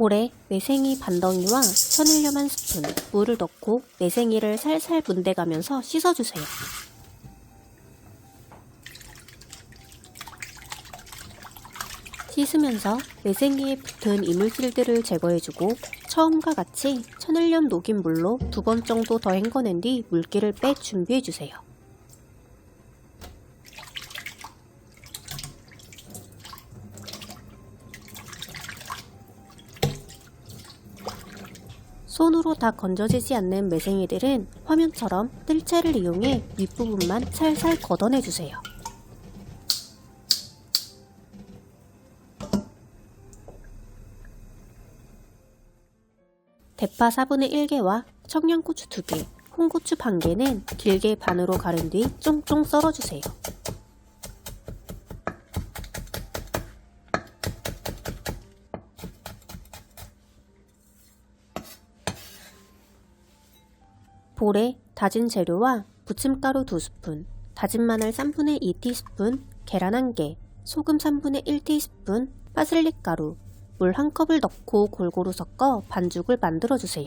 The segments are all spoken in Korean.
볼에 매생이 반덩이와 천일염 한 스푼, 물을 넣고 매생이를 살살 문대가면서 씻어주세요. 씻으면서 매생이에 붙은 이물질들을 제거해주고 처음과 같이 천일염 녹인 물로 두 번 정도 더 헹궈낸 뒤 물기를 빼 준비해주세요. 손으로 다 건져지지 않는 매생이들은 화면처럼 뜰채를 이용해 윗부분만 살살 걷어내주세요. 대파 4분의 1개와 청양고추 2개, 홍고추 반 개는 길게 반으로 가른 뒤 쫑쫑 썰어주세요. 볼에 다진 재료와 부침가루 2스푼, 다진 마늘 3분의 2 티스푼, 계란 1개, 소금 3분의 1 티스푼, 파슬리 가루, 물한 컵을 넣고 골고루 섞어 반죽을 만들어주세요.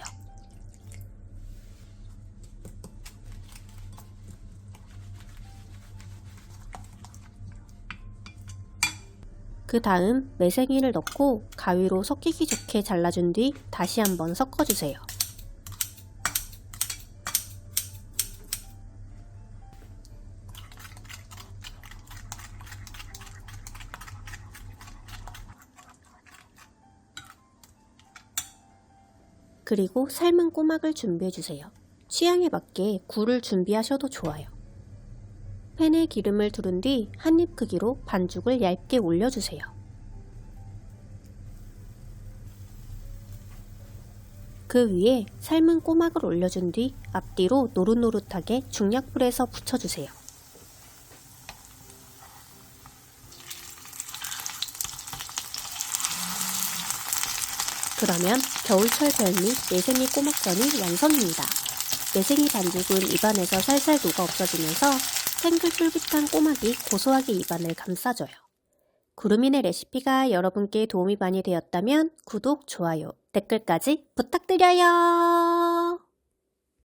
그 다음 매생이를 넣고 가위로 섞이기 좋게 잘라준 뒤 다시 한번 섞어주세요. 그리고 삶은 꼬막을 준비해주세요. 취향에 맞게 굴을 준비하셔도 좋아요. 팬에 기름을 두른 뒤 한 입 크기로 반죽을 얇게 올려주세요. 그 위에 삶은 꼬막을 올려준 뒤 앞뒤로 노릇노릇하게 중약불에서 붙여주세요. 그러면 겨울철 별미 매생이 꼬막전이 완성입니다. 매생이 반죽은 입안에서 살살 녹아 없어지면서 탱글 쫄깃한 꼬막이 고소하게 입안을 감싸줘요. 구름이네 레시피가 여러분께 도움이 많이 되었다면 구독, 좋아요, 댓글까지 부탁드려요.